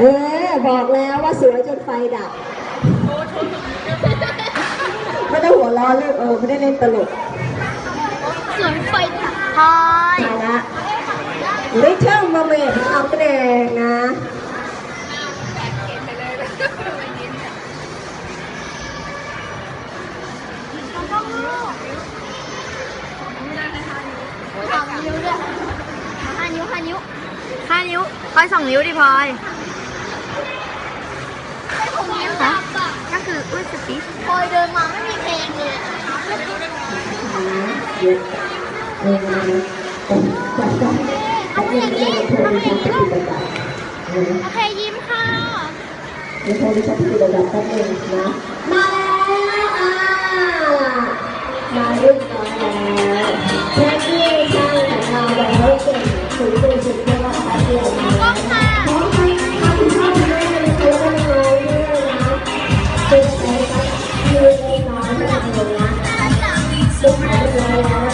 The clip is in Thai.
เออบอกแล้วว่าสวยจนไฟดับไม่ต้องหัวเร้อนลูกเออไม่ได้เล่นตลกสวนไฟถักพายตายละลิเทิลมาเมดเอาแดงนะสองนิ้วด้วยห้านิ้วห้านิ้วห้านิ้วพลอยสองนิ้วดิพลอย โอเคยิ้มค่ะ เดี๋ยวเธอมีฉันปฏิบัติแป๊บนึงนะ มาแล้ว so real.